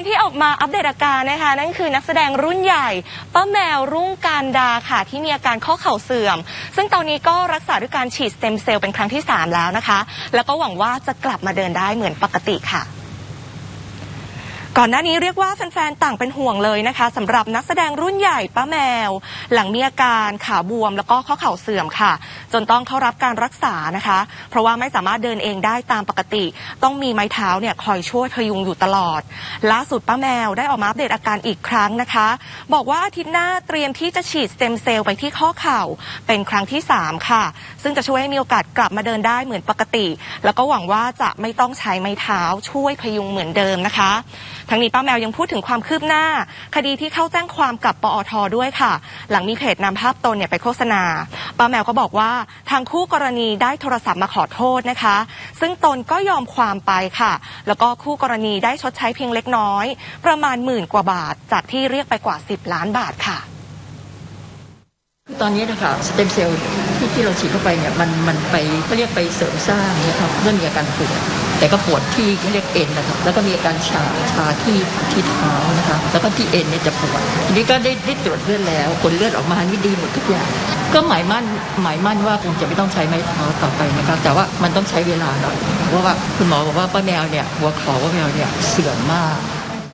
คนที่ออกมาอัปเดตอาการนะคะ นั่นคือนักแสดงรุ่นใหญ่ ป้าแมวรุ่งการดาค่ะ ที่มีอาการข้อเข่าเสื่อม ซึ่งตอนนี้ก็รักษาด้วยการฉีดสเต็มเซลล์เป็นครั้งที่ 3 แล้วนะคะ แล้วก็หวังว่าจะกลับมาเดินได้เหมือนปกติค่ะ ก่อนหน้านี้เรียกว่าแฟนๆ ต่างเป็นห่วงเลยนะคะสำหรับนักแสดงรุ่นใหญ่ป้าแมว หลังมีอาการขาบวมแล้วก็ข้อเข่าเสื่อมค่ะ จนต้องเข้ารับการรักษานะคะ เพราะว่าไม่สามารถเดินเองได้ตามปกติ ต้องมีไม้เท้าเนี่ยคอยช่วยพยุงอยู่ตลอด ล่าสุดป้าแมวได้ออกมาอัปเดตอาการอีกครั้งนะคะ บอกว่าอาทิตย์หน้าเตรียมที่จะฉีดสเต็มเซลล์ไปที่ข้อเข่าเป็นครั้งที่ 3 ค่ะ ซึ่งจะช่วยให้มีโอกาสกลับมาเดินได้เหมือนปกติ แล้วก็หวังว่าจะไม่ต้องใช้ไม้เท้าช่วยพยุงเหมือนเดิมนะคะ ทั้งนี้ป้าแมวยังพูดถึงความคืบหน้า คดีที่เข้าแจ้งความกับปอทด้วยค่ะ หลังมีเพจนำภาพตนเนี่ยไปโฆษณาป้าแมวก็บอกว่าทางคู่กรณีได้โทรศัพท์มาขอโทษนะคะ ซึ่งตนก็ยอมความไปค่ะ แล้วก็คู่กรณีได้ชดใช้เพียงเล็กน้อย ประมาณหมื่นกว่าบาท จากที่เรียกไปกว่า 10 ล้านบาทค่ะตอนนี้นะคะสเต็มเซลล์ที่ที่เราฉีดเข้าไปเนี่ยมันมันไปก็เรียกไปเสริมสร้างนะครับเริ่มมีอาการปวด แต่ก็ปวดที่เรียกเอ็นนะครับ แล้วก็มีอาการชาชาที่ที่เท้านะคะ แล้วก็ที่เอ็นเนี่ยจะปวด ทีนี้ก็ได้ได้ตรวจเลือดแล้ว ผลเลือดออกมานี่ดีหมดทุกอย่าง ก็หมายมั่นหมายมั่นว่าคงจะไม่ต้องใช้ไม้เท้าต่อไปนะคะ แต่ว่ามันต้องใช้เวลาหน่อย เพราะว่าคุณหมอบอกว่าป้าแมวเนี่ยหัวเข่าป้าแมวเนี่ยเสื่อมมาก